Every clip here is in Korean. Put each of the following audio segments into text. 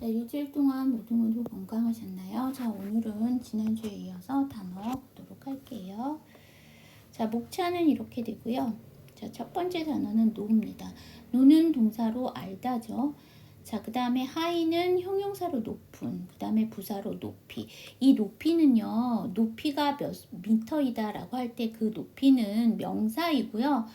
자, 일주일 동안 모두 모두 건강하셨나요? 자, 오늘은 지난주에 이어서 단어 보도록 할게요. 자, 목차는 이렇게 되고요. 자, 첫 번째 단어는 노입니다. 노는 동사로 알다죠. 자, 그 다음에 하이는 형용사로 높은, 그 다음에 부사로 높이. 이 높이는요, 높이가 몇 미터이다라고 할 때 그 높이는 명사이고요.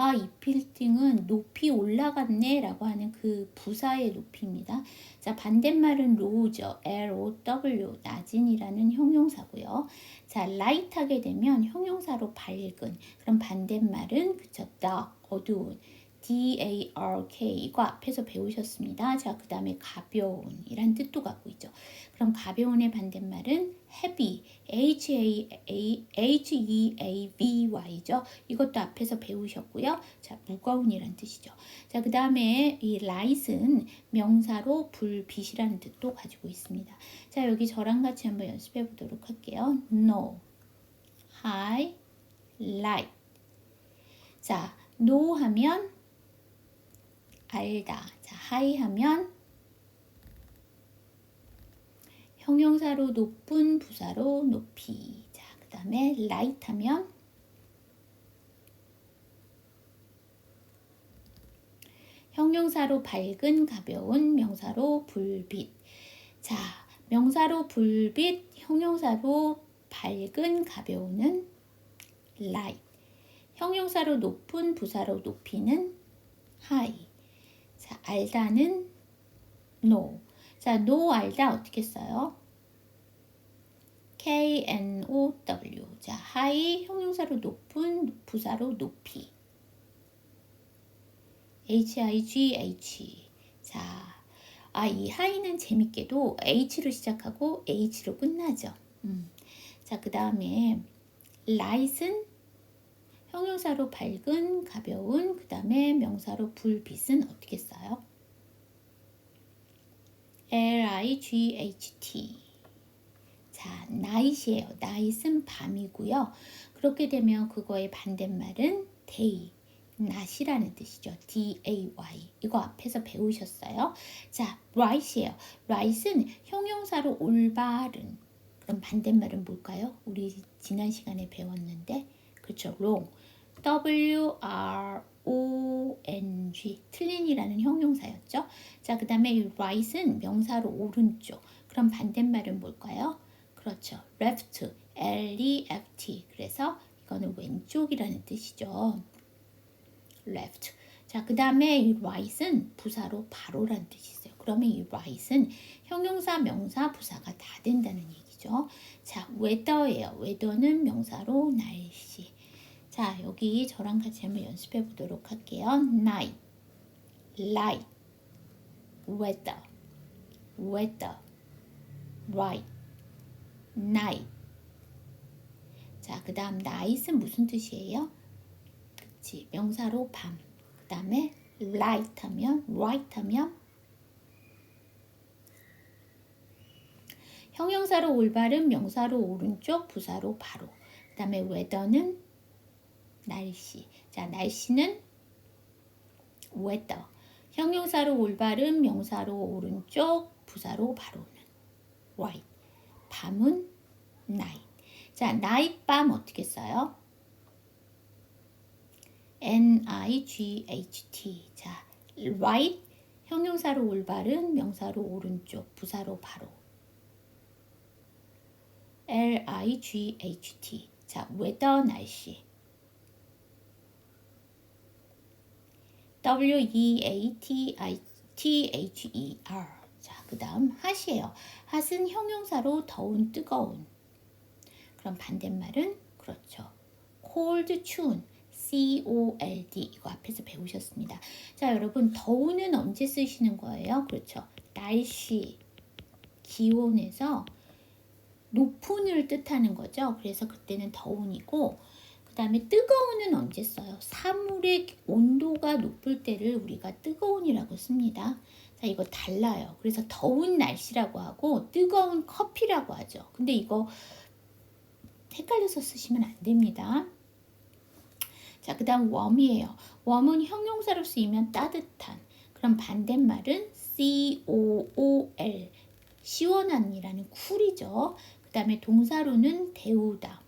아, 이 빌딩은 높이 올라갔네 라고 하는 그 부사의 높이입니다. 자, 반대말은 low죠. L-O-W, 낮은이라는 형용사고요. 자, light 하게 되면 형용사로 밝은. 그럼 반대말은, dark, 어두운. D-A-R-K 이거 앞에서 배우셨습니다. 자, 그 다음에 가벼운 이란 뜻도 갖고 있죠. 그럼 가벼운의 반대말은 heavy, H-A-A, H-E-A-V-Y죠. 이것도 앞에서 배우셨고요. 자, 무거운이란 뜻이죠. 자, 그 다음에 이 light은 명사로 불빛이라는 뜻도 가지고 있습니다. 자, 여기 저랑 같이 한번 연습해 보도록 할게요. No, high, light. 자, no 하면 알다. 자, high 하면 형용사로 높은 부사로 높이. 자, 그 다음에 light 하면 형용사로 밝은, 가벼운, 명사로 불빛. 자, 명사로 불빛, 형용사로 밝은, 가벼운은 light. 형용사로 높은, 부사로 높이는 high. 자, 알다는 no. 자, no 알다 어떻게 써요? K N O W. 자, high 형용사로 높은, 부사로 높이. H I G H. 자, 아, 이 high는 재밌게도 H로 시작하고 H로 끝나죠. 음. 자, 그 다음에 light은 형용사로 밝은, 가벼운, 그 다음에 명사로 불빛은 어떻게 써요? L-I-G-H-T. 자, night이에요. night은 밤이고요. 그렇게 되면 그거의 반대말은 day, 낮이라는 뜻이죠. D-A-Y. 이거 앞에서 배우셨어요. 자, right이에요. right은 형용사로 올바른. 그럼 반대말은 뭘까요? 우리 지난 시간에 배웠는데, 그렇죠. wrong. W-R-O-N-G 틀린이라는 형용사였죠. 자, 그 다음에 이 right은 명사로 오른쪽. 그럼 반대말은 뭘까요? 그렇죠. left, L-E-F-T. 그래서 이거는 왼쪽이라는 뜻이죠. left. 자, 그 다음에 이 right은 부사로 바로라는 뜻이 있어요. 그러면 이 right은 형용사, 명사, 부사가 다 된다는 얘기죠. 자, weather예요. weather는 명사로 날씨. 자, 여기 저랑 같이 한번 연습해 보도록 할게요. night, light, weather, weather, right, night. 자, 그 다음 night은 무슨 뜻이에요? 그치, 명사로 밤. 그 다음에 light 하면, right 하면 형용사로 올바른, 명사로 오른쪽, 부사로 바로. 그 다음에 weather는 날씨. 자, 날씨는 weather. 형용사로 올바른, 명사로 오른쪽, 부사로 바로는 right. 밤은 night. 자, night 밤 어떻게 써요? N-I-G-H-T. 자, right 형용사로 올바른, 명사로 오른쪽, 부사로 바로. L-I-G-H-T. 자, weather 날씨. W-E-A-T-I-T-H-E-R. 자, 그 다음 핫이에요. 핫은 형용사로 더운, 뜨거운. 그럼 반대말은 그렇죠. cold, 추운. C-O-L-D 이거 앞에서 배우셨습니다. 자, 여러분 더운은 언제 쓰시는 거예요? 그렇죠. 날씨, 기온에서 높은을 뜻하는 거죠. 그래서 그때는 더운이고 그 다음에 뜨거운은 언제 써요? 사물의 온도가 높을 때를 우리가 뜨거운이라고 씁니다. 자, 이거 달라요. 그래서 더운 날씨라고 하고 뜨거운 커피라고 하죠. 근데 이거 헷갈려서 쓰시면 안 됩니다. 자, 그 다음 웜이에요. 웜은 형용사로 쓰이면 따뜻한. 그럼 반대말은 C-O-O-L L 시원한이라는 쿨이죠. 그 다음에 동사로는 데우다.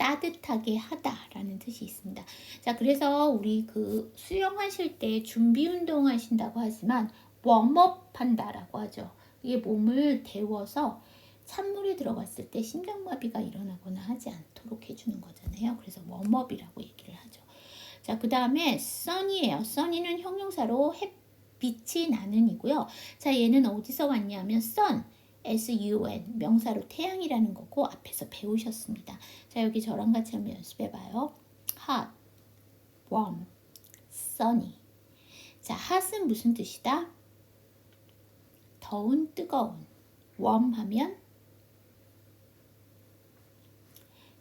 따뜻하게 하다라는 뜻이 있습니다. 자, 그래서 우리 그 수영하실 때 준비 운동 하신다고 하지만 웜업 한다라고 하죠. 이게 몸을 데워서 찬물에 들어갔을 때 심장마비가 일어나거나 하지 않도록 해주는 거잖아요. 그래서 웜업이라고 얘기를 하죠. 자, 그 다음에 sun이에요. sun이는 형용사로 햇빛이 나는이고요. 자, 얘는 어디서 왔냐면 sun, S-U-N 명사로 태양이라는 거고 앞에서 배우셨습니다. 자, 여기 저랑 같이 한번 연습해 봐요. hot, warm, sunny. 자, hot은 무슨 뜻이다? 더운, 뜨거운. warm 하면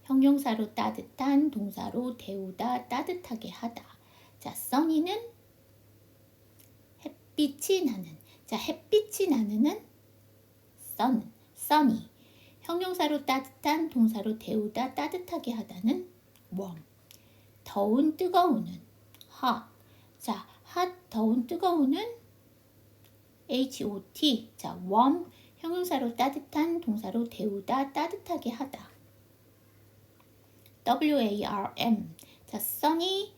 형용사로 따뜻한, 동사로 데우다, 따뜻하게 하다. 자, sunny는 햇빛이 나는. 자, 햇빛이 나는은 sun, sunny. 형용사로 따뜻한, 동사로 데우다, 따뜻하게 하다는 warm. 더운, 뜨거운은 hot. 자, hot, 더운, 뜨거운은 hot. 자, warm. 형용사로 따뜻한, 동사로 데우다, 따뜻하게 하다. warm. 자, sunny.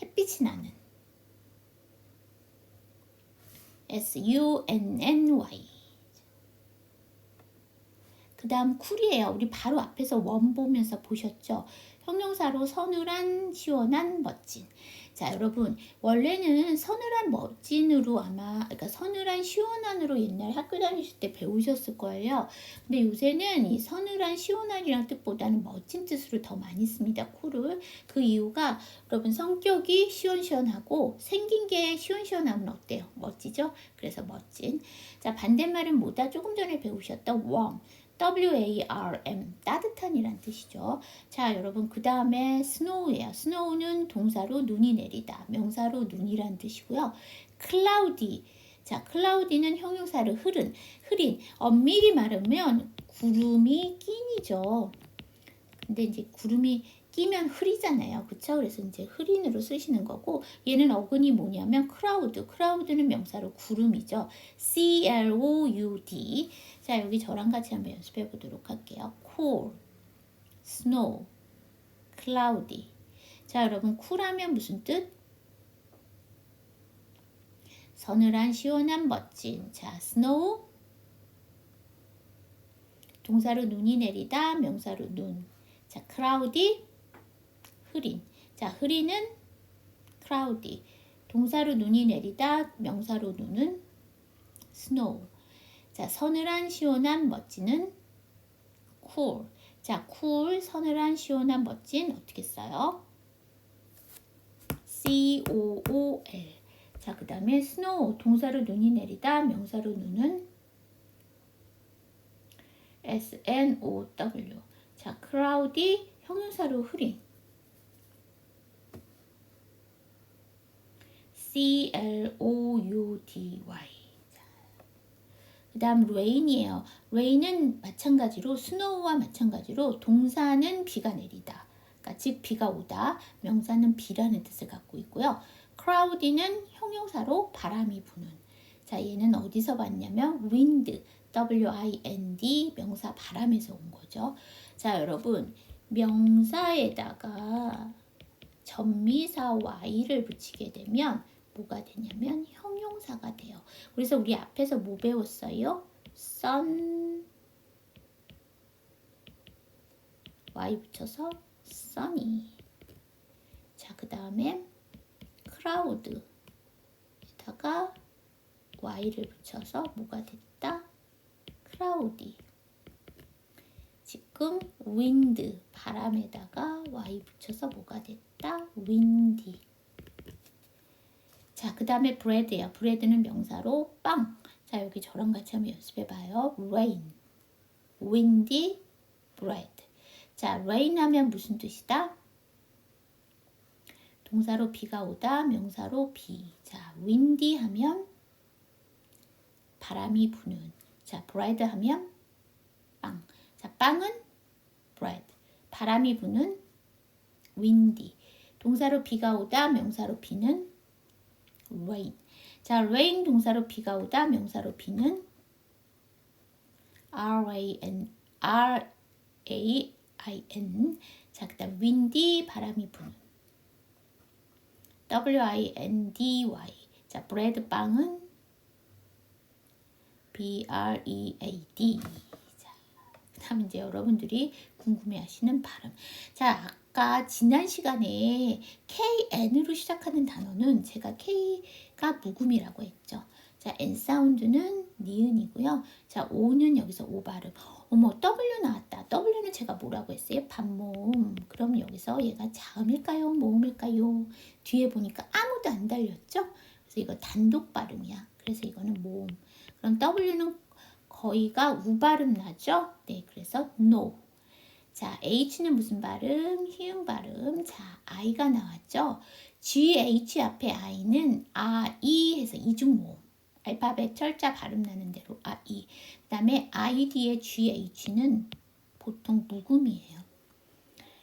햇빛이 나는. s-u-n-n-y. 그 다음 쿨이에요. 우리 바로 앞에서 원 보면서 보셨죠? 형용사로 서늘한, 시원한, 멋진. 자, 여러분, 원래는 서늘한, 멋진으로 아마, 그러니까 서늘한, 시원한으로 옛날 학교 다니실 때 배우셨을 거예요. 근데 요새는 이 서늘한, 시원한이라는 뜻보다는 멋진 뜻으로 더 많이 씁니다. 쿨을. 그 이유가 여러분 성격이 시원시원하고 생긴 게 시원시원하면 어때요? 멋지죠? 그래서 멋진. 자, 반대말은 뭐다? 조금 전에 배우셨던 warm. W-A-R-M 따뜻한이란 뜻이죠. 자 여러분 그 다음에 snow예요. snow는 동사로 눈이 내리다 명사로 눈이란 뜻이고요. cloudy 자 cloudy는 형용사를 흐른 흐린 엄밀히 말하면 구름이 낀이죠. 근데 이제 구름이 끼면 흐리잖아요. 그쵸? 그래서 이제 흐린으로 쓰시는 거고 얘는 어근이 뭐냐면 크라우드. 크라우드는 명사로 구름이죠. C-L-O-U-D. 자, 여기 저랑 같이 한번 연습해 보도록 할게요. cool, snow, cloudy. 자, 여러분 쿨하면 무슨 뜻? 서늘한, 시원한, 멋진. 자, snow. 동사로 눈이 내리다, 명사로 눈. 자, cloudy. 흐린. 자, 흐리는 cloudy. 동사로 눈이 내리다, 명사로 눈은 snow. 자, 서늘한, 시원한, 멋지는 cool. 자, cool, 서늘한, 시원한, 멋진 어떻게 써요? C-O-O-L. 자, 그 다음에 snow, 동사로 눈이 내리다, 명사로 눈은 S-N-O-W. 자, cloudy, 형용사로 흐린. C-L-O-U-D-Y. 그 다음 rain이에요. rain은 마찬가지로 snow와 마찬가지로 동사는 비가 내리다. 그러니까 즉 비가 오다. 명사는 비라는 뜻을 갖고 있고요. cloudy는 형용사로 바람이 부는. 자, 얘는 어디서 봤냐면 wind, W-I-N-D 명사 바람에서 온 거죠. 자, 여러분 명사에다가 전미사 y를 붙이게 되면 뭐가 되냐면 형용사가 돼요. 그래서 우리 앞에서 뭐 배웠어요? sun y 붙여서 sunny. 자, 그 다음에 cloud에다가 y를 붙여서 뭐가 됐다? cloudy. 지금 wind 바람에다가 y 붙여서 뭐가 됐다? windy. 자, 그 다음에 bread예요. bread는 명사로 빵. 자, 여기 저랑 같이 한번 연습해 봐요. rain, windy, bread. 자, rain 하면 무슨 뜻이다? 동사로 비가 오다, 명사로 비. 자, windy 하면 바람이 부는. 자, bread 하면 빵. 자, 빵은 bread. 바람이 부는 windy. 동사로 비가 오다, 명사로 비는 rain. 자, rain 동사로 비가 오다, 명사로 비는 R A N R A I N. 자, 그다음 windy 바람이 부는 W I N D Y. 자, bread 빵은 B R E A D. 자, 그다음 이제 여러분들이 궁금해하시는 발음. 자, 아까 지난 시간에 KN으로 시작하는 단어는 제가 K가 묵음이라고 했죠. 자, N 사운드는 니은이고요. 자, O는 여기서 O 발음. 어머, W 나왔다. W는 제가 뭐라고 했어요? 반모음. 그럼 여기서 얘가 자음일까요? 모음일까요? 뒤에 보니까 아무도 안 달렸죠? 그래서 이거 단독 발음이야. 그래서 이거는 모음. 그럼 W는 거의가 우 발음 나죠? 네, 그래서 no. 자, H는 무슨 발음? 희응 발음. 자, I가 나왔죠? GH 앞에 I는 아, 이 해서 이중모음. 알파벳 철자 발음 나는 대로 아, 이. 그 다음에 I 뒤에 GH는 보통 묵음이에요.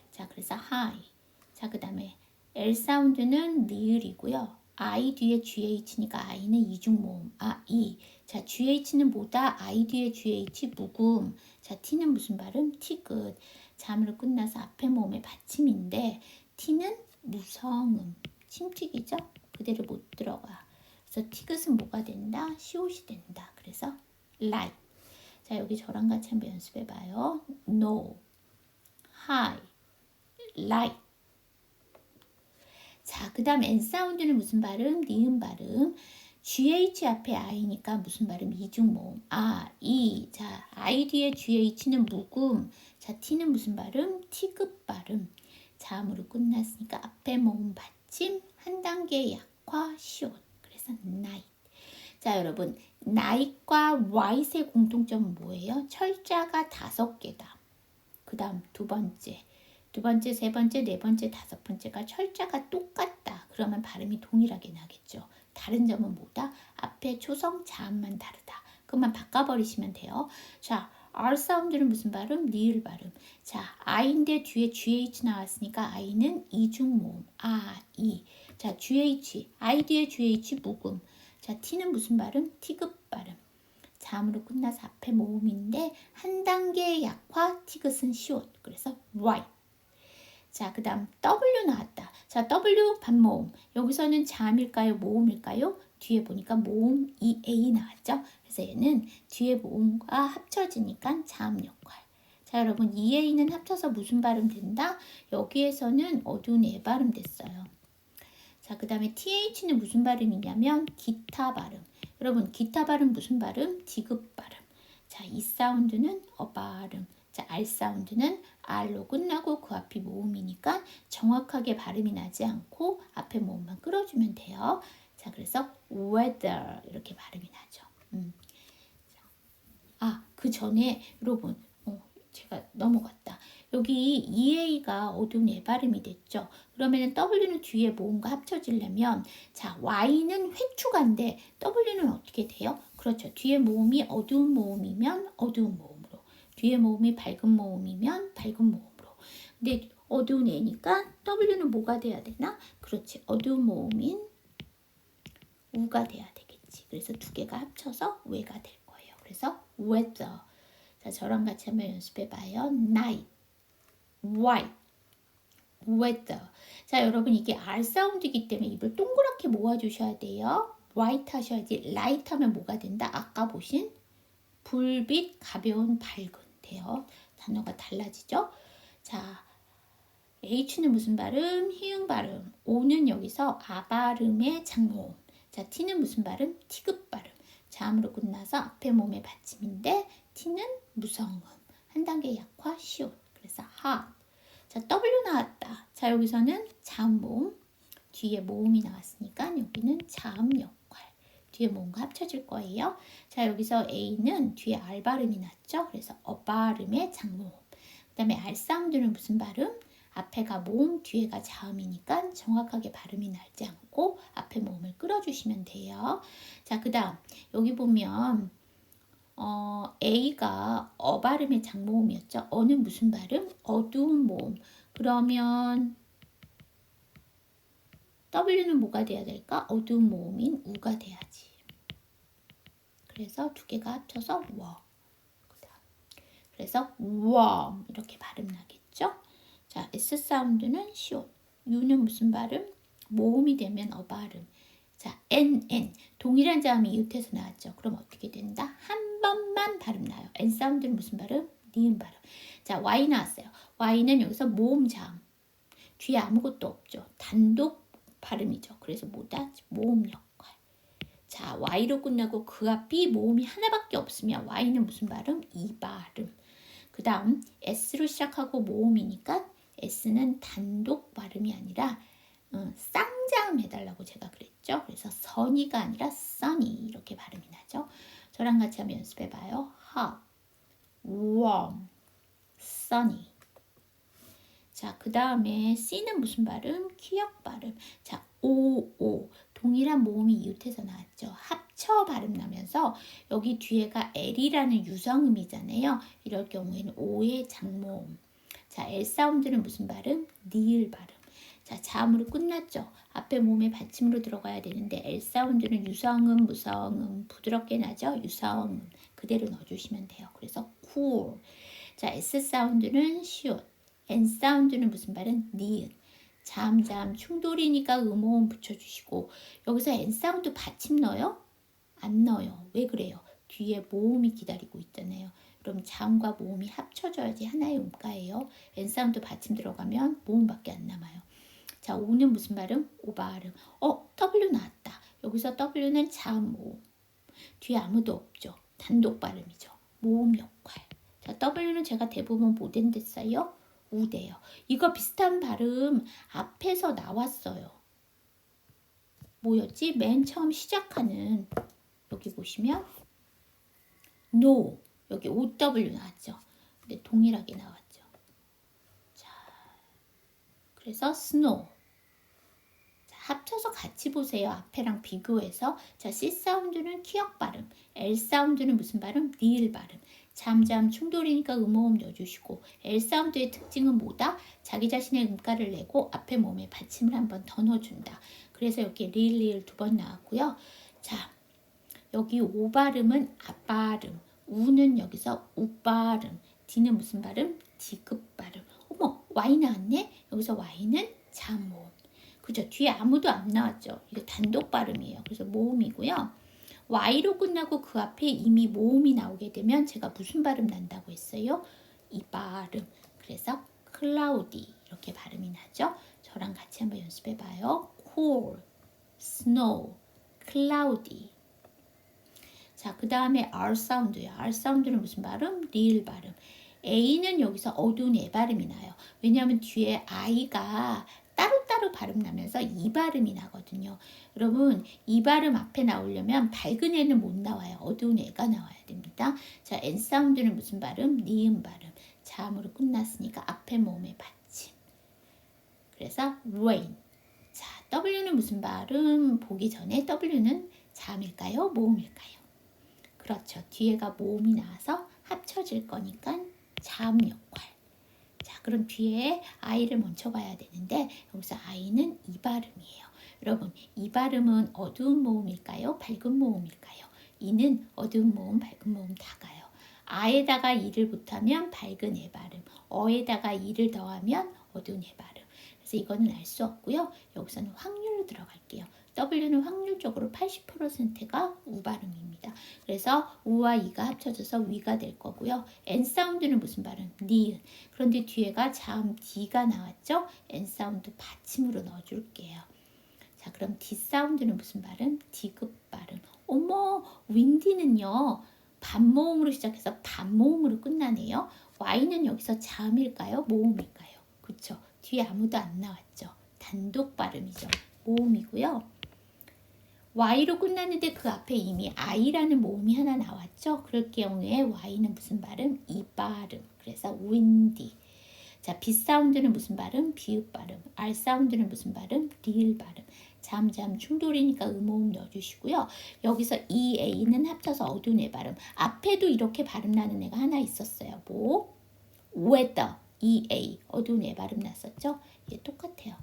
자, 그래서 high. 자, 그 다음에 L 사운드는 리을이고요. I 뒤에 GH니까 I는 이중모음. 아, 이. 자, GH는 뭐다? I 뒤에 GH 묵음. 자, T는 무슨 발음? 티끝. 자음으로 끝나서 앞에 모음의 받침인데 T는 무성음. 침튀기죠? 그대로 못 들어가. 그래서 티긋은 뭐가 된다? 시옷이 된다. 그래서 like. 자, 여기 저랑 같이 한번 연습해 봐요. no, high, like. 자, 그 다음 N 사운드는 무슨 발음? 니은 발음. GH 앞에 I니까 무슨 발음? 이중 모음. 아, 이. 자, I 뒤에 GH는 묵음. 자, T는 무슨 발음? T급 발음. 자음으로 끝났으니까 앞에 모음 받침 한 단계 약화 시옷. 그래서 night. 자, 여러분. night과 white의 공통점은 뭐예요? 철자가 다섯 개다. 그 다음 두 번째. 두 번째, 세 번째, 네 번째, 다섯 번째가 철자가 똑같다. 그러면 발음이 동일하게 나겠죠. 다른 점은 뭐다? 앞에 초성 자음만 다르다. 그만 바꿔버리시면 돼요. 자, R 사운드는 무슨 발음? 리을 발음. 자, I인데 뒤에 GH 나왔으니까 I는 이중 모음. 아, 이. 자, GH. I 뒤에 GH 묵음. 자, T는 무슨 발음? T급 발음. 자음으로 끝나서 앞에 모음인데 한 단계 약화 티긋은 시옷. 그래서 right. 자, 그 다음 W 나왔다. 자, W 반모음. 여기서는 자음일까요? 모음일까요? 뒤에 보니까 모음 EA 나왔죠? 그래서 얘는 뒤에 모음과 합쳐지니까 자음 역할. 자, 여러분 EA는 합쳐서 무슨 발음 된다? 여기에서는 어두운 애 발음 됐어요. 자, 그 다음에 TH는 무슨 발음이냐면 기타 발음. 여러분 기타 발음 무슨 발음? 디귿 발음. 자, 이 사운드는 어 발음. 자, R 사운드는 R로 끝나고 그 앞이 모음이니까 정확하게 발음이 나지 않고 앞에 모음만 끌어주면 돼요. 자, 그래서 weather 이렇게 발음이 나죠. 음. 아, 그 전에 여러분, 어, 제가 넘어갔다. 여기 EA가 어두운 애 발음이 됐죠. 그러면 W는 뒤에 모음과 합쳐지려면 자 Y는 회추가인데 W는 어떻게 돼요? 그렇죠. 뒤에 모음이 어두운 모음이면 어두운 모음으로 뒤에 모음이 밝은 모음이면 밝은 모음으로 근데 어두운 애니까 W는 뭐가 돼야 되나? 그렇지. 어두운 모음인 우가 돼야 되겠지. 그래서 두 개가 합쳐서 외가 될 거예요. 그래서 weather. 자, 저랑 같이 한번 연습해 봐요. night, white, weather. 자, 여러분 이게 R 사운드이기 때문에 입을 동그랗게 모아 주셔야 돼요. white 하셔야지. light 하면 뭐가 된다? 아까 보신 불빛, 가벼운, 밝은 돼요. 단어가 달라지죠? 자, H는 무슨 발음? 희응 발음. O는 여기서 아 발음의 장모음. 자, T는 무슨 발음? T급 발음. 자음으로 끝나서 앞에 몸의 받침인데 T는 무성음. 한 단계 약화 시옷. 그래서 hot. 자, W 나왔다. 자, 여기서는 자음 모음. 뒤에 모음이 나왔으니까 여기는 자음 역할. 뒤에 모음과 합쳐질 거예요. 자, 여기서 A는 뒤에 R 발음이 났죠. 그래서 어 발음의 장모음. 그 다음에 R 사운드는 무슨 발음? 앞에가 모음, 뒤에가 자음이니까 정확하게 발음이 나지 않고 앞에 모음을 끌어주시면 돼요. 자, 그 다음 여기 보면 어, A가 어 발음의 장모음이었죠. 어는 무슨 발음? 어두운 모음. 그러면 W는 뭐가 돼야 될까? 어두운 모음인 우가 돼야지. 그래서 두 개가 합쳐서 워. 그래서 warm 이렇게 발음 나겠죠? 자, S 사운드는 시옷. U는 무슨 발음? 모음이 되면 어 발음. 자, N, N. 동일한 자음이 이웃에서 나왔죠. 그럼 어떻게 된다? 한 번만 발음 나요. N 사운드는 무슨 발음? 니은 발음. 자, Y 나왔어요. Y는 여기서 모음 자음. 뒤에 아무것도 없죠. 단독 발음이죠. 그래서 뭐다? 모음 역할. 자, Y로 끝나고 그 앞이 모음이 하나밖에 없으면 Y는 무슨 발음? 이 발음. 그 다음 S로 시작하고 모음이니까 S는 단독 발음이 아니라 어, 쌍자음 해달라고 제가 그랬죠. 그래서 선이가 아니라 sunny 이렇게 발음이 나죠. 저랑 같이 한번 연습해봐요. hot, warm, sunny. 자, 그 다음에 C는 무슨 발음? 키역 발음. 자, O. 동일한 모음이 이웃해서 나왔죠. 합쳐 발음 나면서 여기 뒤에가 L이라는 유성음이잖아요. 이럴 경우에는 O의 장모음. 자, L 사운드는 무슨 발음? 니을 발음. 자, 자음으로 끝났죠. 앞에 몸에 받침으로 들어가야 되는데 L 사운드는 유성음, 무성음, 부드럽게 나죠. 유성음 그대로 넣어주시면 돼요. 그래서 cool. 자, S 사운드는 시옷. N 사운드는 무슨 발음? 니은. 잠 잠 충돌이니까 음호음 붙여주시고 여기서 N 사운드 받침 넣어요? 안 넣어요. 왜 그래요? 뒤에 모음이 기다리고 있잖아요. 그럼 자음과 모음이 합쳐져야지 하나의 음가예요. N 사운드 받침 들어가면 모음밖에 안 남아요. 자, O는 무슨 발음? 오 발음. 어, W 나왔다. 여기서 W는 자음 모음. 뒤에 아무도 없죠. 단독 발음이죠. 모음 역할. 자, W는 제가 대부분 못엔데 써요. 우대요. 이거 비슷한 발음 앞에서 나왔어요. 뭐였지? 맨 처음 시작하는 여기 보시면 no 여기 OW 나왔죠. 근데 동일하게 나왔죠. 자, 그래서 snow 자, 합쳐서 같이 보세요. 앞에랑 비교해서 자 C 사운드는 키역 발음, L 사운드는 무슨 발음? 니을 발음. 잠잠 충돌이니까 음호음 넣어주시고 L 사운드의 특징은 뭐다? 자기 자신의 음가를 내고 앞에 몸에 받침을 한 번 더 넣어준다. 그래서 여기 리을 두번 나왔고요. 자 여기 오 발음은 앞 발음, 우는 여기서 우 발음, D는 무슨 발음? 디귿 발음. 어머 Y 나왔네? 여기서 Y는 잠모음. 그죠? 뒤에 아무도 안 나왔죠. 이거 단독 발음이에요. 그래서 모음이고요. Y로 끝나고 그 앞에 이미 모음이 나오게 되면 제가 무슨 발음 난다고 했어요? 이 발음. 그래서 cloudy 이렇게 발음이 나죠. 저랑 같이 한번 연습해 봐요. cool, snow, cloudy. 자, 그 다음에 R 사운드요. R 사운드는 무슨 발음? 리을 발음. A는 여기서 어두운 애 발음이 나요. 왜냐하면 뒤에 I가 따로따로 발음 나면서 이 발음이 나거든요. 여러분 이 발음 앞에 나오려면 밝은 애는 못 나와요. 어두운 애가 나와야 됩니다. 자, N 사운드는 무슨 발음? 니은 발음. 자음으로 끝났으니까 앞에 모음의 받침. 그래서 rain. 자, W는 무슨 발음? 보기 전에 W는 자음일까요? 모음일까요? 그렇죠. 뒤에가 모음이 나와서 합쳐질 거니까 자음 역할. 그럼 뒤에 아이를 먼저 봐야 되는데 여기서 아이는 이 발음이에요. 여러분 이 발음은 어두운 모음일까요? 밝은 모음일까요? 이는 어두운 모음, 밝은 모음 다 가요. 아에다가 이를 붙하면 밝은 애 발음, 어에다가 이를 더하면 어두운 애 발음. 그래서 이거는 알 수 없고요. 여기서는 확률로 들어갈게요. W는 확률적으로 80%가 우 발음입니다. 그래서 우와 이가 합쳐져서 위가 될 거고요. N 사운드는 무슨 발음? 니은. 그런데 뒤에가 자음 D가 나왔죠? N 사운드 받침으로 넣어줄게요. 자, 그럼 D 사운드는 무슨 발음? D급 발음. 어머, 윈디는요. 반모음으로 시작해서 반모음으로 끝나네요. Y는 여기서 자음일까요? 모음일까요? 그쵸? 뒤에 아무도 안 나왔죠. 단독 발음이죠. 모음이고요. Y로 끝났는데 그 앞에 이미 I라는 모음이 하나 나왔죠. 그럴 경우에 Y는 무슨 발음? 이 발음. 그래서 windy. 자, B 사운드는 무슨 발음? 비읍 발음. R 사운드는 무슨 발음? 리을 발음. 잠잠 충돌이니까 음호음 넣어주시고요. 여기서 E, A는 합쳐서 어두운 애 발음. 앞에도 이렇게 발음 나는 애가 하나 있었어요. 뭐? weather, E, A. 어두운 애 발음 났었죠? 얘 똑같아요.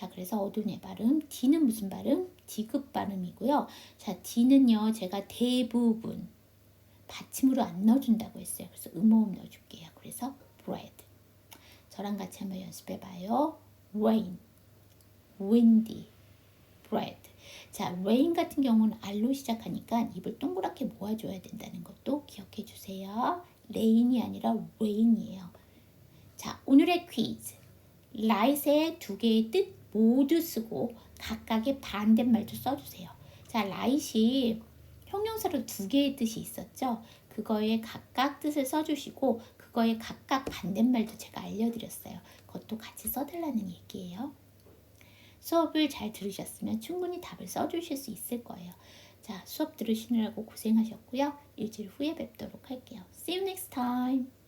자, 그래서 어두운의 발음. D는 무슨 발음? 디귿 발음이고요. 자, D는요, 제가 대부분 받침으로 안 넣어준다고 했어요. 그래서 음호음 넣어줄게요. 그래서 bread. 저랑 같이 한번 연습해봐요. rain, windy, bread. 자, rain 같은 경우는 R로 시작하니까 입을 동그랗게 모아줘야 된다는 것도 기억해 주세요. rain이 아니라 rain이에요. 자, 오늘의 퀴즈. right의 두 개의 뜻 모두 쓰고 각각의 반대말도 써주세요. 자, right이 형용사로 두 개의 뜻이 있었죠. 그거에 각각 뜻을 써주시고 그거에 각각 반대말도 제가 알려드렸어요. 그것도 같이 써달라는 얘기예요. 수업을 잘 들으셨으면 충분히 답을 써주실 수 있을 거예요. 자, 수업 들으시느라고 고생하셨고요. 일주일 후에 뵙도록 할게요. See you next time.